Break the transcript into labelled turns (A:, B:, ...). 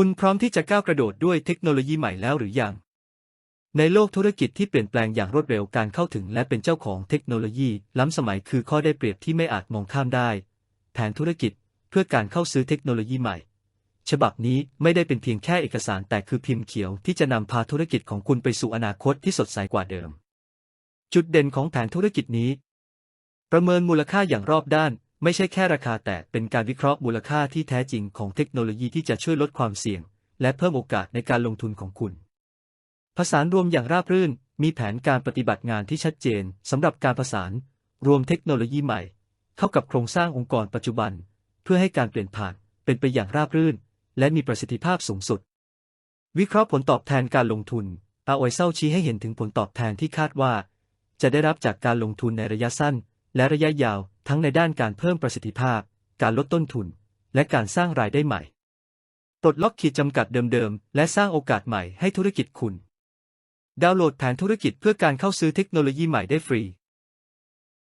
A: คุณพร้อมที่จะก้าวกระโดดด้วยเทคโนโลยีใหม่แล้วหรือยัง ในโลกธุรกิจที่เปลี่ยนแปลงอย่างรวดเร็วการเข้าถึงและเป็นเจ้าของเทคโนโลยี ล้ำสมัยคือข้อได้เปรียบที่ไม่อาจมองข้ามได้ แผนธุรกิจเพื่อการเข้าซื้อเทคโนโลยีใหม่ ฉบับนี้ไม่ได้เป็นเพียงแค่เอกสารแต่คือพิมพ์เขียวที่จะนำพาธุรกิจของคุณไปสู่อนาคตที่สดใสกว่าเดิม จุดเด่นของแผนธุรกิจนี้ ประเมินมูลค่าอย่างรอบด้าน ไม่ใช่แค่ราคาแต่เป็นการวิเคราะห์มูลค่าที่แท้จริงของเทคโนโลยีที่จะช่วยลดความเสี่ยง และเพิ่มโอกาสในการลงทุนของคุณ ผสานรวมอย่างราบรื่น มีแผนการปฏิบัติงานที่ชัดเจนสำหรับการผสาน รวมเทคโนโลยีใหม่ เข้ากับโครงสร้างองค์กรปัจจุบัน เพื่อให้การเปลี่ยนผ่านเป็นไปอย่างราบรื่น และมีประสิทธิภาพสูงสุด วิเคราะห์ผลตอบแทนการลงทุนอาออยเซาชี้ให้เห็นถึงผลตอบแทนที่คาดว่า จะได้รับจากการลงทุนในระยะสั้น และระยะยาว ทั้งในด้านการเพิ่มประสิทธิภาพ การลดต้นทุน และการสร้างรายได้ใหม่ ปลดล็อกขีดจำกัดเดิมๆ และสร้างโอกาสใหม่ให้ธุรกิจคุณ ดาวน์โหลดแผนธุรกิจเพื่อการเข้าซื้อเทคโนโลยีใหม่ได้ฟรี